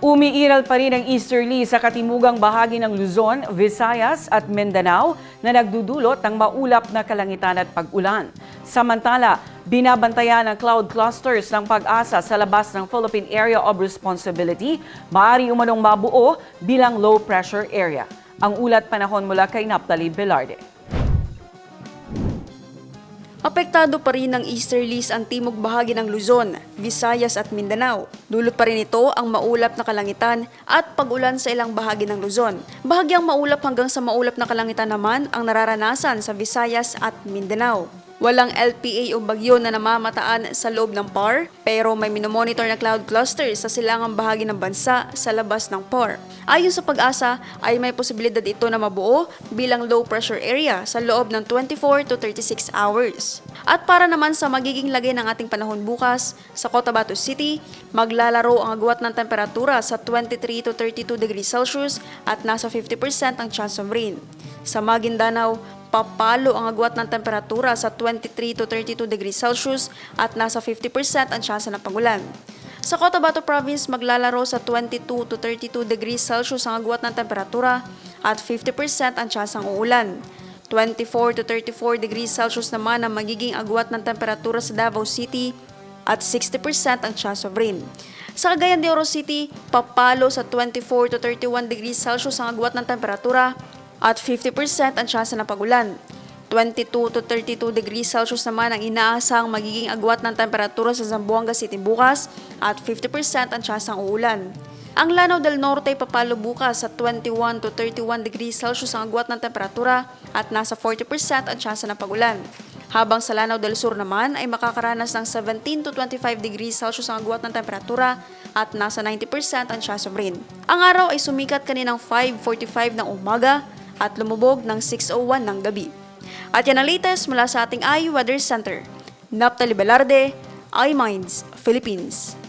Umiiral pa rin ang easterly sa katimugang bahagi ng Luzon, Visayas at Mindanao na nagdudulot ng maulap na kalangitan at pag-ulan. Samantala, binabantayan ng cloud clusters ng pag-asa sa labas ng Philippine Area of Responsibility, maaari umanong mabuo bilang low pressure area. Ang ulat panahon mula kay Naptali Velarde. Apektado pa rin ng easterlies ang timog bahagi ng Luzon, Visayas at Mindanao. Dulot pa rin ito ang maulap na kalangitan at pag-ulan sa ilang bahagi ng Luzon. Bahagyang maulap hanggang sa maulap na kalangitan naman ang nararanasan sa Visayas at Mindanao. Walang LPA o bagyo na namamataan sa loob ng PAR, pero may minomonitor na cloud cluster sa silangang bahagi ng bansa sa labas ng PAR. Ayon sa pag-asa, ay may posibilidad ito na mabuo bilang low pressure area sa loob ng 24 to 36 hours. At para naman sa magiging lagay ng ating panahon bukas, sa Cotabato City, maglalaro ang agwat ng temperatura sa 23 to 32 degrees Celsius at nasa 50% ang chance of rain. Sa Maguindanao, papalo ang agwat ng temperatura sa 23 to 32 degrees Celsius at nasa 50% ang tsansa ng pagulan. Sa Cotabato Province, maglalaro sa 22 to 32 degrees Celsius ang agwat ng temperatura at 50% ang tsansang uulan. 24 to 34 degrees Celsius naman ang magiging agwat ng temperatura sa Davao City at 60% ang chance of rain. Sa Cagayan de Oro City, papalo sa 24 to 31 degrees Celsius ang agwat ng temperatura at 50% ang chance ng pagulan. 22 to 32 degrees Celsius naman ang inaasang magiging agwat ng temperatura sa Zamboanga City bukas at 50% ang chance ng uulan. Ang Lanao del Norte ay papalo bukas sa 21 to 31 degrees Celsius ang agwat ng temperatura at nasa 40% ang chance ng pagulan. Habang sa Lanao del Sur naman ay makakaranas ng 17 to 25 degrees Celsius ang agwat ng temperatura at nasa 90% ang chance of rain. Ang araw ay sumikat kaninang 5.45 ng umaga at lumubog ng 6.01 ng gabi. At yan ang latest mula sa ating iWeather Center. Naptali Velarde, iMinds, Philippines.